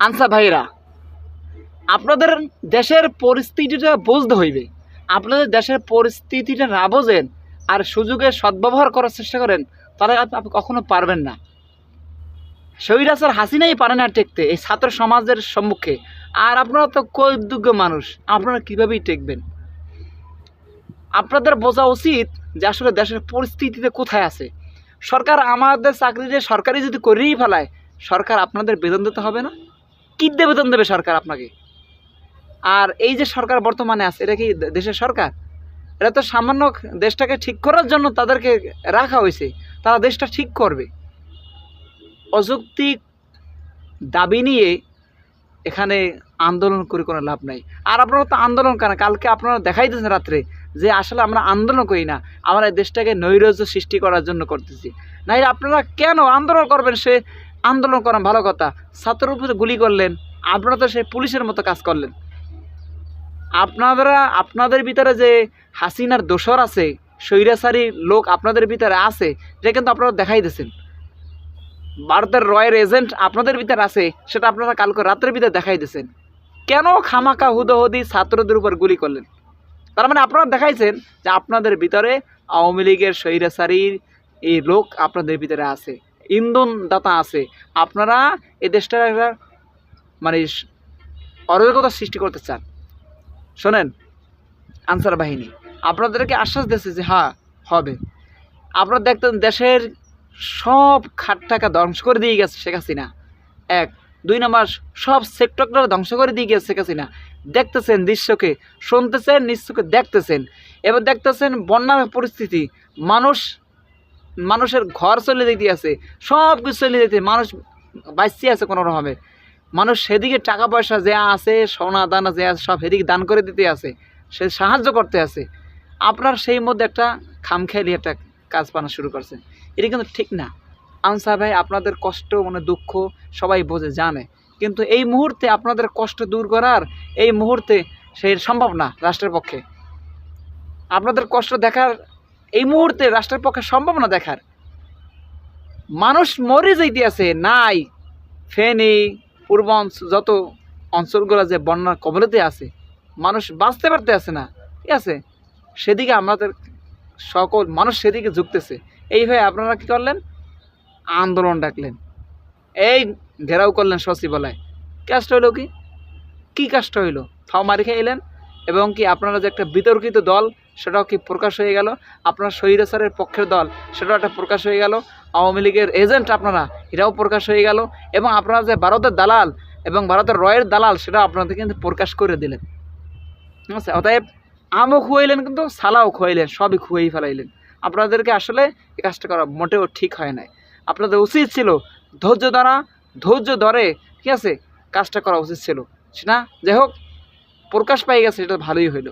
আনসা ভাইরা আপনাদের দেশের পরিস্থিতিটা বুঝতে হইবে। আপনাদের দেশের পরিস্থিতিটা না বোঝেন আর সুযোগের সদ্ব্যবহার করার চেষ্টা করেন, তাহলে আপ- আপনি কখনো পারবেন না। শহীদাসার হাসিনাই পারে না টেকতে, এই ছাত্র সমাজের সম্মুখে। আর আপনারা তো কৌযোগ্য মানুষ, আপনারা কীভাবেই টেকবেন? আপনাদের বোঝা উচিত যে আসলে দেশের পরিস্থিতিতে কোথায় আছে। সরকার আমাদের চাকরিতে সরকারি যদি করেই ফেলায়, সরকার আপনাদের বেতন দিতে হবে না? কী দিয়ে বেতন দেবে সরকার আপনাকে? আর এই যে সরকার বর্তমানে আছে, এটা কি দেশের সরকার? এটা তো সামান্য দেশটাকে ঠিক করার জন্য তাদেরকে রাখা হয়েছে, তারা দেশটা ঠিক করবে। অযৌক্তিক দাবি নিয়ে এখানে আন্দোলন করে কোনো লাভ নাই। আর আপনারা তো আন্দোলন কেন কালকে আপনারা দেখাই দিয়েছেন রাত্রে যে আসলে আমরা আন্দোলন করি না, আমরা দেশটাকে নৈরাজ্য সৃষ্টি করার জন্য করতেছি। নাই আপনারা কেন আন্দোলন করবেন সে আন্দোলন করেন ভালো কথা। ছাত্রের উপরে গুলি করলেন, আপনারা তো সেই পুলিশের মতো কাজ করলেন। আপনারা, আপনাদের ভিতরে যে হাসিনার দোসর আছে, স্বৈরাচারী লোক আপনাদের ভিতরে আছে, এটা কিন্তু আপনারা দেখাই দিয়েছেন। ভারতের রয়ের এজেন্ট আপনাদের ভিতরে আছে, সেটা আপনারা কালকে রাত্রের ভিতরে দেখাই দিয়েছেন। কেন খামাকা হুদোহুদি ছাত্রদের উপর গুলি করলেন? তার মানে আপনারা দেখাইছেন যে আপনাদের ভিতরে আওয়ামী লীগের স্বৈরাচারীর এই লোক আপনাদের ভিতরে আছে। ইন্ধন দাতা আছে, আপনারা এ দেশটার একটা মানে অরাজকতা সৃষ্টি করতে চান। শোনেন, আনসার বাহিনী, আপনাদেরকে আশ্বাস দিচ্ছে যে হ্যাঁ হবে। আপনারা দেখতেন দেশের সব খাট টাকা ধ্বংস করে দিয়ে গেছে শেখ হাসিনা। এক। দুই নম্বর, সব সেক্টরটা ধ্বংস করে দিয়ে গেছে শেখ হাসিনা। দেখতেছেন দৃশ্যকে, শুনতেছেন, নিশ্চয়কে দেখতেছেন। এবার দেখতেছেন বন্যার পরিস্থিতি। মানুষ মানুষের ঘর চলে যেতে আছে, সব কিছু চলে যেতে মানুষ বাঁচতে আছে কোনো রকমে। মানুষ সেদিকে টাকা পয়সা যে আছে, সোনা, দানা যে আছে, সব সেদিকে দান করে দিতে আছে, সে সাহায্য করতে আছে। আপনার সেই মধ্যে একটা খামখেয়ালি একটা কাজ পানা শুরু করছে। এটা কিন্তু ঠিক না। আনসার ভাই, আপনাদের কষ্ট মানে দুঃখ সবাই বোঝে, জানে। কিন্তু এই মুহূর্তে আপনাদের কষ্ট দূর করার এই মুহূর্তে সেই সম্ভব না রাষ্ট্রের পক্ষে। আপনাদের কষ্ট দেখার এই মুহূর্তে রাষ্ট্রের পক্ষে সম্ভাবনা দেখার। মানুষ মরে যাইতে আছে, নাই। ফেনী পূর্বাঞ্চল যত অঞ্চলগুলো যে বন্যার কবলেতে আছে, মানুষ বাঁচতে পারতে আছে না। ঠিক আছে? সেদিকে আমাদের সকল মানুষ সেদিকে ঝুঁকতেছে। এইভাবে আপনারা কী করলেন? আন্দোলন ডাকলেন। এই ঘেরাও করলেন সচিবালয়। কাজটা হইল কি? কী কাজটা হইল? ফাও মারি খেয়ে এলেন এবং কি আপনারা যে একটা বিতর্কিত দল, সেটাও কি প্রকাশ হয়ে গেল? আপনার স্বৈরাচারের পক্ষের দল, সেটাও একটা প্রকাশ হয়ে গেল। আওয়ামী লীগের এজেন্ট আপনারা এটাও প্রকাশ হয়ে গেল। এবং আপনারা যে ভারতের দালাল এবং ভারতের রয়ের দালাল, সেটাও আপনাদের কিন্তু প্রকাশ করে দিলেন। ঠিক আছে? অতএব আমও খুয়াইলেন কিন্তু, সালাও খুয়াইলেন, সবই খুয়াই ফেলাইলেন। আপনাদেরকে আসলে এই কাজটা করা মোটেও ঠিক হয় নাই। আপনাদের উচিত ছিল ধৈর্য ধরা, ধৈর্য ধরে, ঠিক আছে? কাজটা করা উচিত ছিল। না? যাই হোক প্রকাশ পাই গেছে এটা ভালোই হইল।